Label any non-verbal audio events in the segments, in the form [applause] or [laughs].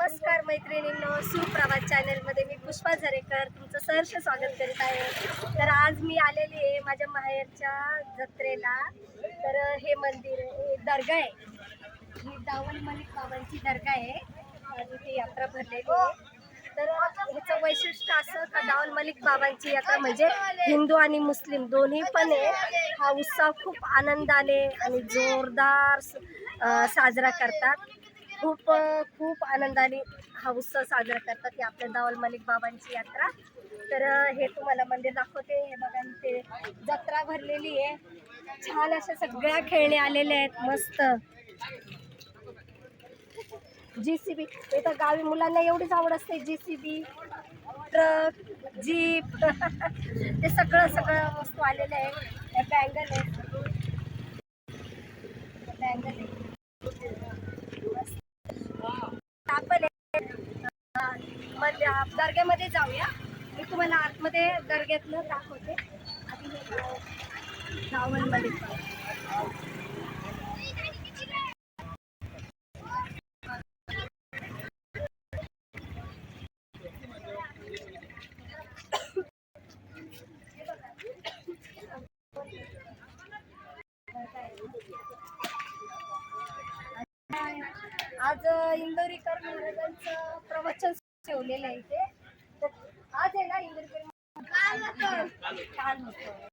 नमस्कार मैत्रिणींनो सुप्रभात चॅनलमध्ये मी पुष्पा झरेकर तुमचं सहर्ष स्वागत करीत आहे. तर आज मी आलेली आहे माझ्या माहेरच्या जत्रेला. तर हे मंदिर हे दर्गा आहे. ही दावल मलिक बाबांची दर्गा आहे. आणि ती यात्रा भरलेली आहे. तर ह्याचं वैशिष्ट्य असं का दावल मलिक बाबांची यात्रा म्हणजे हिंदू आणि मुस्लिम दोन्ही पण आहे. हा उत्सव खूप आनंदाने आणि जोरदार स- साजरा करतात. खूप खूप आनंदाने हा उत्सव साजरा करतात ही आपल्या दावल मलिक बाबांची यात्रा. तर हे तुम्हाला मंदिर दाखवते. हे बघा ते जत्रा भरलेली आहे. छान अशा सगळ्या खेळणे आलेले आहेत. मस्त. जी सी बी इथं गावी मुलांना एवढीच आवड असते. J C B truck jeep. [laughs] ते सगळं सगळं वस्तू आलेलं आहे. बँगल आहे. बँगल आहे आपण आहे. अं, मध्ये- दर्ग्यामध्ये जाऊया. मी तुम्हाला आतमध्ये दर्ग्यातलं दाखवते. आधी हे गावांमध्ये आज इंदोरीकर महाराजांचं प्रवचन ठेवलेलं आहे इथे. तर आज आहे ना इंदोरीकर महाराज- काल होतं.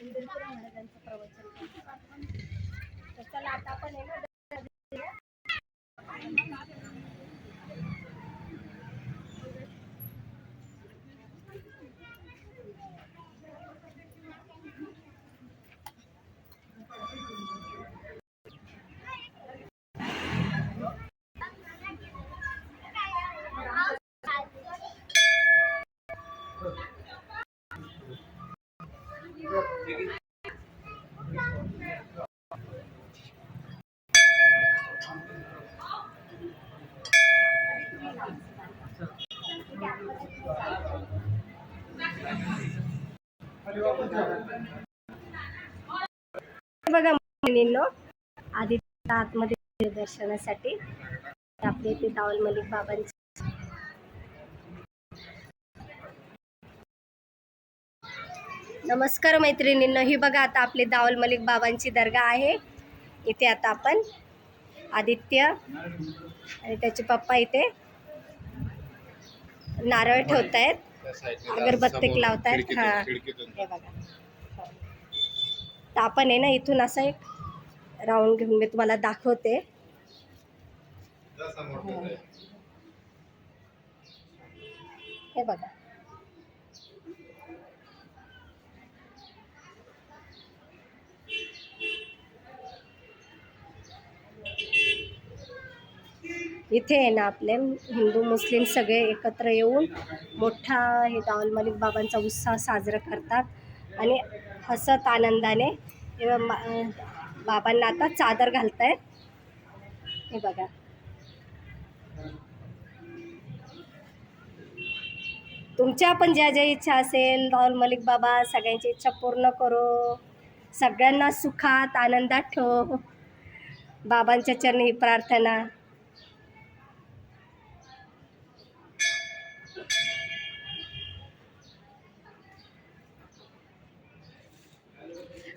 इंदोरीकर महाराजांचं प्रवचन. बघा मुलींनो आधी आतमध्ये दर्शनासाठी आपले ते दावल मलिक बाबांचे. नमस्कार मैत्रिणींनो ही बघा आता आपली दावल मलिक बाबांची दर्गा आहे. इथे आता आपण आदित्य आणि त्याचे पप्पा इथे नारळ ठेवत आहेत अगरबत्ती लावतायत हा. हे बघा. तर आपण आहे ना इथून असं एक राऊंड घेऊन मी तुम्हाला दाखवते. हे बघा. इथे आहे ना आपले हिंदू मुस्लिम सगळे एकत्र येऊन मोठा हे दाऊल मलिक बाबांचा उत्साह साजरा करतात. आणि हसत आनंदाने मा- बाबांना आता चादर घालत आहेत हे बघा. तुमच्या पण ज्या ज्या इच्छा असेल दावल मलिक बाबा सगळ्यांची इच्छा पूर्ण करो. सगळ्यांना सुखात आनंदात ठेव. बाबांच्या चरणी ही प्रार्थना.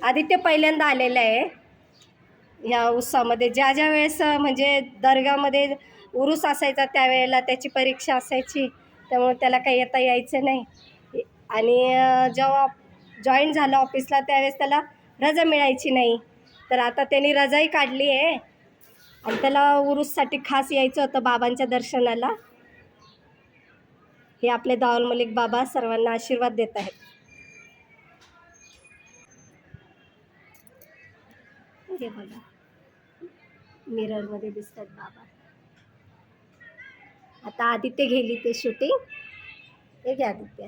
आदित्य पहिल्यांदा आलेलं आहे. ह्या उत्सवामध्ये ज्या ज्या वेळेस म्हणजे दर्गामध्ये उरूस असायचा त्यावेळेला त्याची परीक्षा असायची. त्यामुळे त्याला काही येता यायचं नाही. आणि जेव्हा जॉईन झालं ऑफिसला त्यावेळेस त्याला रजा मिळायची नाही. तर आता त्यांनी रजाही काढली आहे. आणि त्याला उरूससाठी खास यायचं होतं बाबांच्या दर्शनाला. हे आपले दावल मलिक बाबा सर्वांना आशीर्वाद देत आहेत. हे बघा मिररमध्ये दिसतात बाबा. आता आदित्य गेली ते शूटिंग हे घ्या आदित्य.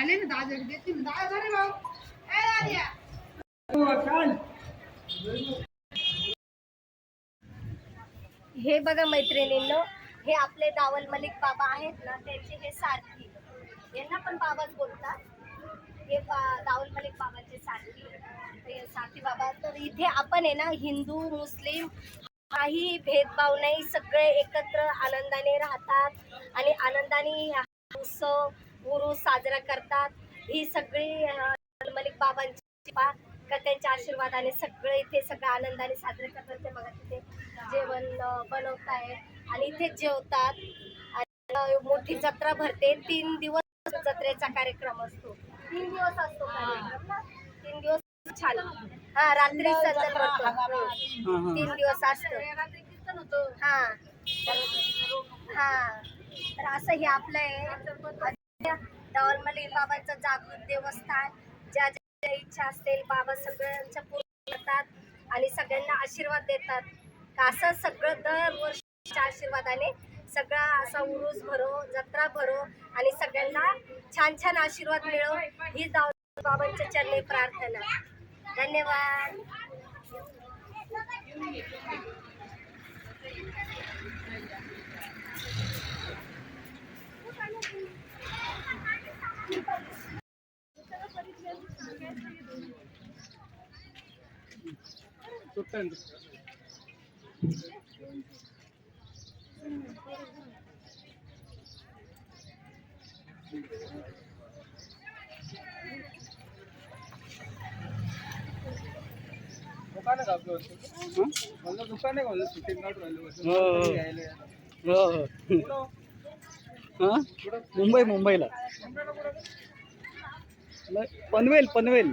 आले ना दादा देते दादा रे भाऊ. ए हे बघा मैत्रिणींनो हे आपले दावल मलिक बाबा आहेत ना त्यांचे हे सारथी यांना पण बाबाच बोलतात. हे बा दावल मलिक बाबाचे सारथी सारथी बाबा. तर इथे आपण आहे ना हिंदू मुस्लिम काही भेदभाव नाही. सगळे एकत्र आनंदाने राहतात आणि आनंदाने उत्सव गुरु साजरा करतात. ही सगळी दावल मलिक बाबांची कृपा का त्यांच्या आशीर्वादाने सगळे इथे सगळं आनंदाने साजरे करतात. ते बघा तिथे जेवण अं, बनवताय आणि इथे जेवतात. आणि मोठी जत्रा भरते. तीन दिवस जत्रेचा कार्यक्रम असतो. तीन दिवस असतो कार्यक्रम ना तीन दिवस छान. हा. रात्री संदल भरतो. तीन दिवस असतं. रात्री कीर्तन होतं. हा. हा. तर असं हे आपलं आहे. मलिक बाबांचं जागृत देवस्थान ज्या ज्या इच्छा असतील बाबा सगळ्यांच्या पूर्ण करतात आणि सगळ्यांना आशीर्वाद देतात. असं सगळं दरवर्षीच्या आशीर्वादाने सगळा असा उरूस भरो जत्रा भरो आणि सगळ्यांना छान छान आशीर्वाद मिळो. ही जाऊ बाबांच्या चरणी प्रार्थना. धन्यवाद. दुकान आहे का आपलं? म्हणलं दुकान आहे म्हणलं शूटिंग काढून राहिलं हो, हो. यायला हो हो. हा? मुंबई मुंबईला. पनवेल पनवेल.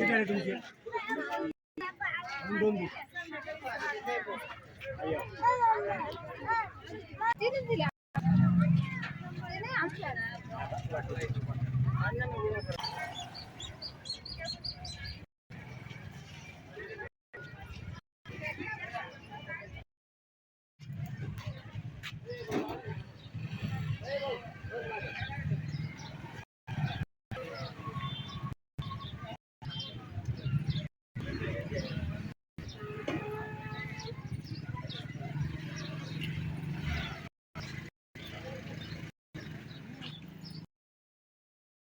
এটা রেটিং কি বন্ধু।